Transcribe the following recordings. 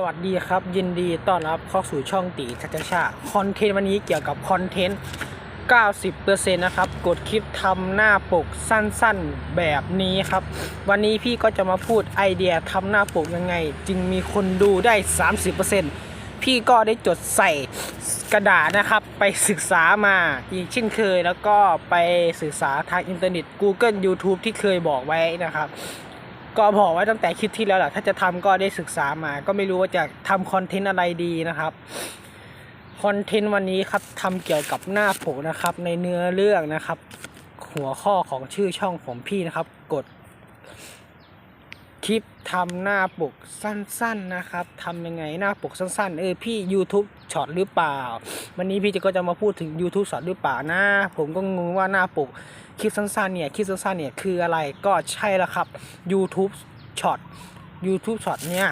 สวัสดีครับ ยินดีต้อนรับเข้าสู่ช่องตีชัชชาคอนเทนต์วันนี้เกี่ยวกับคอนเทนต์ 90%นะครับ กดคลิปทำหน้าปกสั้นๆแบบนี้ครับ วันนี้พี่ก็จะมาพูดไอเดียทำหน้าปกยังไง จึงมีคนดูได้ 30%พี่ก็ได้จดใส่กระดาษนะครับ ไปศึกษามาอีกเช่นเคย แล้วก็ไปศึกษาทางอินเทอร์เน็ต Google YouTube ที่เคยบอกไว้นะครับ ก็บอกไว้ตั้งแต่คลิปที่แล้วแหละถ้าจะทำก็ได้ศึกษามา ก็ไม่รู้ว่าจะทำคอนเทนต์อะไรดีนะครับคอนเทนต์วันนี้ครับทำเกี่ยวกับหน้าปกนะครับ ในเนื้อเรื่องนะครับ หัวข้อของชื่อช่องของพี่นะครับ กด คลิปทำหน้าปกสั้นๆนะครับทำยังไงหน้าปกสั้นๆ เออพี่ YouTube ช็อตหรือเปล่า วันนี้พี่จะก็จะมาพูดถึง YouTube ช็อตหรือเปล่านะผมก็งงว่าหน้าปก คลิปสั้นๆเนี่ยคลิปสั้นๆเนี่ยคืออะไรก็ใช่แล้วครับ YouTube ช็อต YouTube ช็อตเนี่ย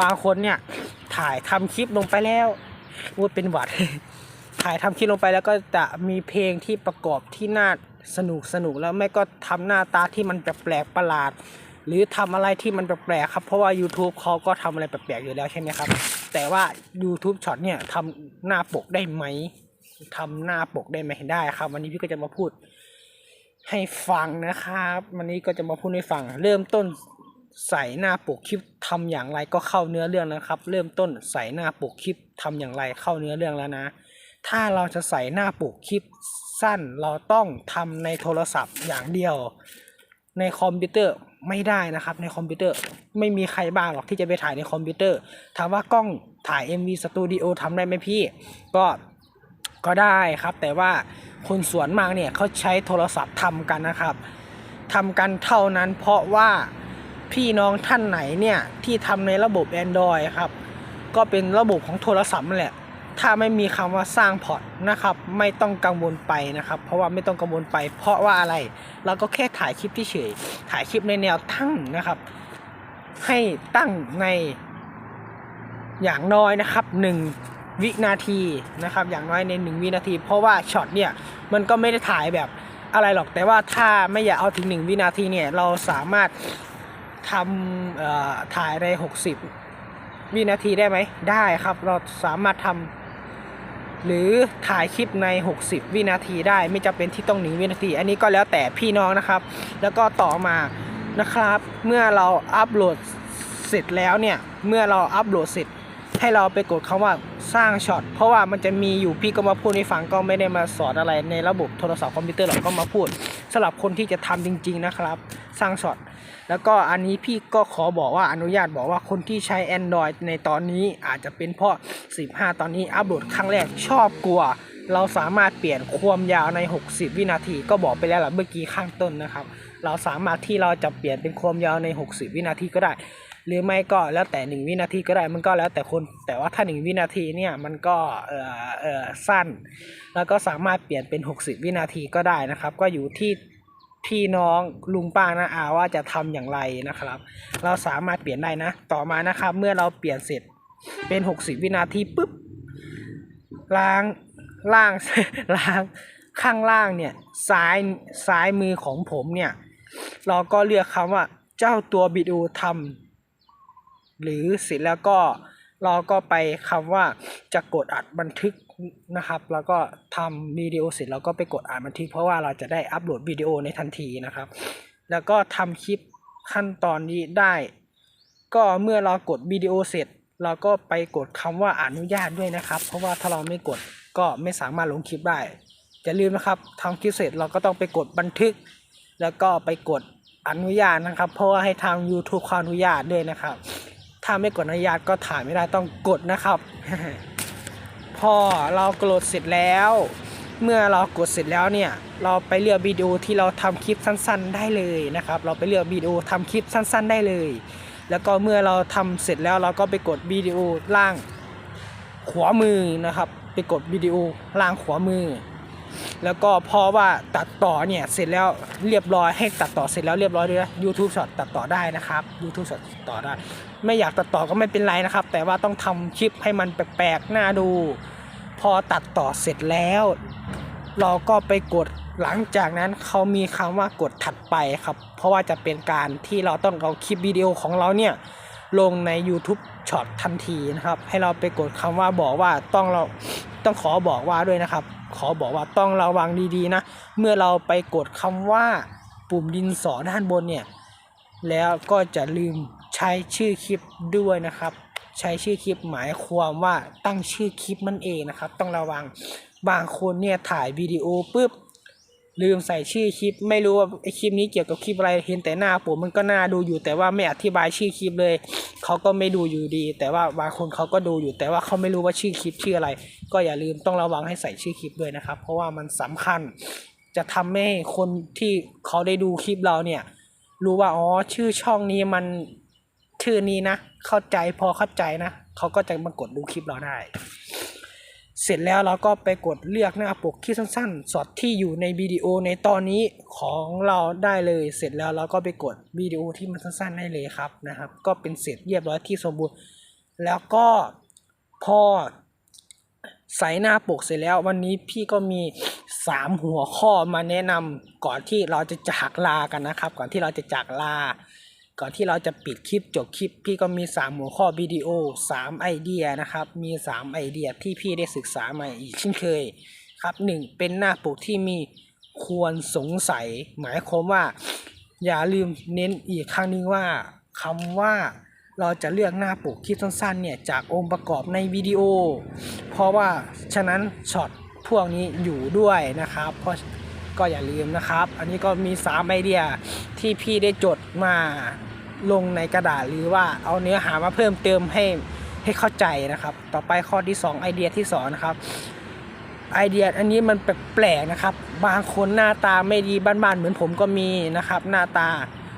บางคนเนี่ยถ่ายทำคลิปลงไปแล้วว่าเป็นหวัด ถ่ายทำคลิปลงไปแล้วก็จะมีเพลงที่ประกอบที่น่าสนุกสนุกแล้วไม่ก็ทำหน้าตาที่มันแปลกๆประหลาด หรือทำอะไรที่มันแปลกๆครับ เพราะว่า YouTube เขาก็ทำอะไรแปลกๆอยู่แล้วใช่ไหมครับ แต่ว่า YouTube ช็อตเนี่ยทำหน้าปกได้ไหมทำหน้าปกได้ไหมได้ครับ วันนี้พี่ก็จะมาพูด ให้ฟังนะครับ วันนี้ก็จะมาพูดให้ฟัง เริ่มต้นใส่หน้าปกคลิปทำอย่างไรก็เข้าเนื้อเรื่องนะครับ เริ่มต้นใส่หน้าปกคลิปทำอย่างไรเข้าเนื้อเรื่องแล้วนะ ถ้าเราจะใส่หน้าปกคลิปสั้นเราต้องทำในโทรศัพท์อย่างเดียว ในคอมพิวเตอร์ไม่ได้นะครับ ในคอมพิวเตอร์ไม่มีใครบ้างหรอกที่จะไปถ่ายในคอมพิวเตอร์ถามว่ากล้องถ่าย MV Studio ทำได้ไหมพี่ ก็ก็ได้ครับแต่ว่า คนสวนมากเนี่ยเขาใช้โทรศัพท์ทำกันนะครับทำกันเท่านั้นเพราะว่าพี่น้องท่านไหนเนี่ยที่ทำในระบบ Android ครับ ก็เป็นระบบของโทรศัพท์นั่นแหละ ถ้าไม่มีคำว่าสร้างพอร์ตนะครับไม่ต้องกังวลไปนะครับ เพราะว่าไม่ต้องกังวลไป เพราะว่าอะไรเราก็แค่ถ่ายคลิปที่เฉยถ่ายคลิปในแนวตั้งนะครับ ให้ตั้งในอย่างน้อยนะครับหนึ่ง วินาทีนะครับอย่างน้อยในหนึ่งวินาที เพราะว่าช็อตเนี่ยมันก็ไม่ได้ถ่ายแบบอะไรหรอกแต่ว่าถ้าไม่อยากเอาถึงหนึ่งวินาทีเนี่ยเราสามารถทำถ่ายในหกสิบวินาทีได้ไหมได้ครับเราสามารถทำหรือถ่ายคลิปใน 60 วินาทีได้ไม่จำเป็นที่ต้องหนึ่งวินาที อันนี้ก็แล้วแต่พี่น้องนะครับ แล้วก็ต่อมานะครับ เมื่อเราอัปโหลดเสร็จแล้วเนี่ยเมื่อเราอัปโหลดเสร็จ ให้เราไปกดคำว่าสร้างช็อตเพราะว่ามันจะมีอยู่พี่ก็มาพูดให้ฟังก็ไม่ได้มาสอนอะไรในระบบโทรศัพท์คอมพิวเตอร์หรอกก็มาพูดสำหรับคนที่จะทำจริง ๆนะครับ สร้างช็อตแล้วก็อันนี้พี่ก็ขอบอกว่าอนุญาตบอกว่าคนที่ใช้ Android ในตอนนี้อาจจะเป็นเพราะ 15 ตอนนี้อัปโหลดครั้งแรกชอบกลัว เราสามารถเปลี่ยนความยาวใน 60 วินาที ก็บอกไปแล้วล่ะเมื่อกี้ข้างต้นนะครับ เราสามารถที่เราจะเปลี่ยนเป็นความยาวใน 60 วินาทีก็ได้ หรือไม่ก็แล้วแต่1วินาทีก็ได้มันก็แล้วแต่คนแต่ว่าถ้า1วินาทีเนี่ยมันก็เออเออสั้น แล้วก็สามารถเปลี่ยนเป็น 60 วินาทีก็ได้นะครับ ก็อยู่ที่พี่น้องลุงป้านะอาว่าจะทำอย่างไรนะครับ เราสามารถเปลี่ยนได้นะ ต่อมานะครับ เมื่อเราเปลี่ยนเสร็จเป็น 60 วินาทีปุ๊บล้างล่างล้างข้างล่างเนี่ยซ้ายซ้ายมือของผมเนี่ย เราก็เลือกคำว่าเจ้าตัววิดีโอทำ หรือเสร็จแล้วก็เราก็ไปคำว่าจะกดอัดบันทึกนะครับ แล้วก็ทำวิดีโอเสร็จเราก็ไปกดอัดบันทึก เพราะว่าเราจะได้อัปโหลดวิดีโอในทันทีนะครับ แล้วก็ทำคลิปขั้นตอนนี้ได้ ก็เมื่อเรากดวิดีโอเสร็จ เราก็ไปกดคำว่าอนุญาตด้วยนะครับ เพราะว่าถ้าเราไม่กดก็ไม่สามารถลงคลิปได้อย่าลืมนะครับทำคลิปเสร็จเราก็ต้องไปกดบันทึก แล้วก็ไปกดอนุญาตนะครับ เพราะว่าให้ทาง YouTube ขออนุญาตด้วยนะครับ ถ้าไม่กดอนุญาตก็ถ่ายไม่ได้ต้องกดนะครับ พอเรากดเสร็จแล้ว เมื่อเรากดเสร็จแล้วเนี่ย เราไปเลือกวิดีโอที่เราทำคลิปสั้น ๆ ได้เลยนะครับ เราไปเลือกวิดีโอทำคลิปสั้น ๆ ได้เลย แล้วก็เมื่อเราทำเสร็จแล้วเราก็ไปกดวิดีโอล่างขวามือนะครับ ไปกดวิดีโอล่างขวามือ แล้วก็พราะว่าตัดต่อเนี่ยเสร็จแล้วเรียบร้อยให้ตัดต่อเสร็จแล้วเรียบร้อยด้วย YouTube Short ตัดต่อได้นะครับ YouTube Short ตัดต่อได้ ไม่อยากตัดต่อก็ไม่เป็นไรนะครับ แต่ว่าต้องทำคลิปให้มันแปลกๆน่าดู พอตัดต่อเสร็จแล้ว เราก็ไปกดหลังจากนั้นเขามีคำว่ากดถัดไปครับ เพราะว่าจะเป็นการที่เราต้องเอาคลิปวิดีโอของเราเนี่ยลงใน YouTube ช็อตทันทีนะครับ ให้เราไปกดคำว่าบอกว่าต้องเราต้องขอบอกว่าด้วยนะครับ ขอบอกว่าต้องระวังดีๆนะ เมื่อเราไปกดคำว่าปุ่มดินสอด้านบนเนี่ย แล้วก็จะลืม ใช้ชื่อคลิปด้วยนะครับ ใช้ชื่อคลิปหมายความว่าตั้งชื่อคลิปมันเองนะครับ ต้องระวังบางคนเนี่ยถ่ายวิดีโอปุ๊บลืมใส่ชื่อคลิป ไม่รู้ว่าไอคลิปนี้เกี่ยวกับคลิปอะไรเห็นแต่หน้าผมมันก็น่าดูอยู่ แต่ว่าไม่อธิบายชื่อคลิปเลยเขาก็ไม่ดูอยู่ดี แต่ว่าบางคนเขาก็ดูอยู่ แต่ว่าเขาไม่รู้ว่าชื่อคลิปชื่ออะไร ก็อย่าลืมต้องระวังให้ใส่ชื่อคลิปด้วยนะครับ เพราะว่ามันสำคัญ จะทำให้คนที่เขาได้ดูคลิปเราเนี่ย รู้ว่าอ๋อชื่อช่องนี้มัน ชื่อนี้นะ เข้าใจพอเข้าใจนะเขาก็จะมากดดูคลิปเราได้ เสร็จแล้วเราก็ไปกดเลือกหน้าปกที่สั้นๆ สอดที่อยู่ในวิดีโอในตอนนี้ของเราได้เลย เสร็จแล้วเราก็ไปกดวิดีโอที่มันสั้นๆได้เลยครับนะครับ ก็เป็นเสร็จเรียบร้อยที่สมบูรณ์ แล้วก็พอใส่หน้าปกเสร็จแล้ววันนี้พี่ก็มี 3 หัวข้อมาแนะนำก่อนที่เราจะจากลากันนะครับ ก่อนที่เราจะจากลา ก่อนที่เราจะปิดคลิปจบคลิป พี่ก็มี 3 หัวข้อวิดีโอ 3 ไอเดียนะครับ มี 3 ไอเดียที่พี่ได้ศึกษามาอีกเช่นเคยครับ 1 เป็นหน้าปกที่มีควรสงสัย หมายความว่า อย่าลืมเน้นอีกครั้งหนึงว่าคำว่าเราจะเลือกหน้าปกคลิปสั้นๆเนี่ยจากองค์ประกอบในวิดีโอ เพราะว่าฉะนั้นช็อตพวกนี้อยู่ด้วยนะครับเพราะ ก็อย่าลืมนะครับ อันนี้ก็มี3ไอเดียที่พี่ได้จดมาลงในกระดาษหรือว่าเอาเนื้อหามาเพิ่มเติมให้ให้เข้าใจนะครับ ต่อไปข้อที่ 2 ไอเดียที่2นะครับไอเดียอันนี้มันแปลกๆนะครับ บางคนหน้าตาไม่ดีบ้านๆเหมือนผมก็มีนะครับ หน้าตา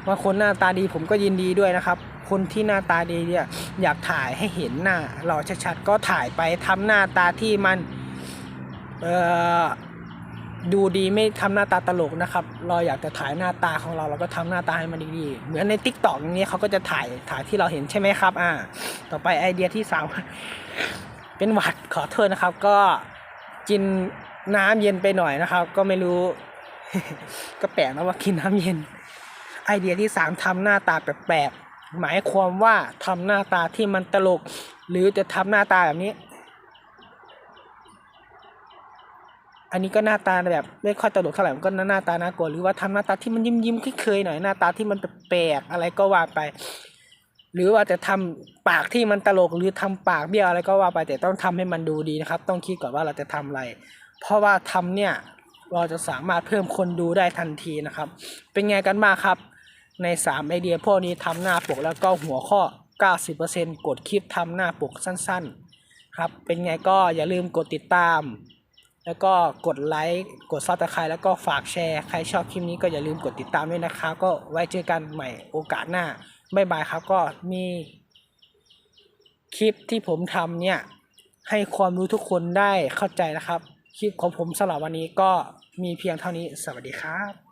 บางคนหน้าตาดีผมก็ยินดีด้วยนะครับ คนที่หน้าตาดีเนี่ยอยากถ่ายให้เห็นหน้าเราชัดๆก็ถ่ายไปทำหน้าตาที่มันเอ่อ ดูดีไม่ทำหน้าตาตลกนะครับ เราอยากจะถ่ายหน้าตาของเราเราก็ทำหน้าตาให้มันดีๆ เหมือนในทิกตอกอย่างเงี้เขาก็จะถ่ายถ่ายที่เราเห็นใช่ไหมครับ อ่า ต่อไปไอเดียที่สามเป็นหวัดขอโทษนะครับ ก็กินน้ำเย็นไปหน่อยนะครับ ก็ไม่รู้ ก็แปลกนะว่ากินน้ำเย็น ไอเดียที่สามทำหน้าตาแปลกๆหมายความว่าทำหน้าตาที่มันตลก หรือจะทำหน้าตาแบบนี้ อันนี้ก็หน้าตาแบบไม่ค่อยตลกเท่าไหร่มันก็หน้าตาน่ากลัวหรือว่าทำหน้าตาที่มันยิ้มยิ้มเคยๆหน่อยหน้าตาที่มันแปลกอะไรก็ว่าไป หรือว่าจะทำปากที่มันตลกหรือทำปากเบี้ยวอะไรก็ว่าไปแต่ต้องทำให้มันดูดีนะครับ ต้องคิดก่อนว่าเราจะทำอะไร เพราะว่าทำเนี่ยเราจะสามารถเพิ่มคนดูได้ทันทีนะครับ เป็นไงกันบ้างครับ ใน3ไอเดียพวกนี้ทำหน้าปกแล้วก็หัวข้อ 90%กดคลิปทำหน้าปกสั้น ๆ ครับเป็นไงก็อย่าลืมกดติดตาม แล้วก็กดไลค์กดซับสไครต์แล้วก็ฝากแชร์ใครชอบคลิปนี้ก็อย่าลืมกดติดตามด้วยนะครับก็ไว้เจอกันใหม่โอกาสหน้าบ๊ายบายครับก็มีคลิปที่ผมทำเนี่ยให้ความรู้ทุกคนได้เข้าใจนะครับ คลิปของผมสำหรับวันนี้ก็มีเพียงเท่านี้สวัสดีครับ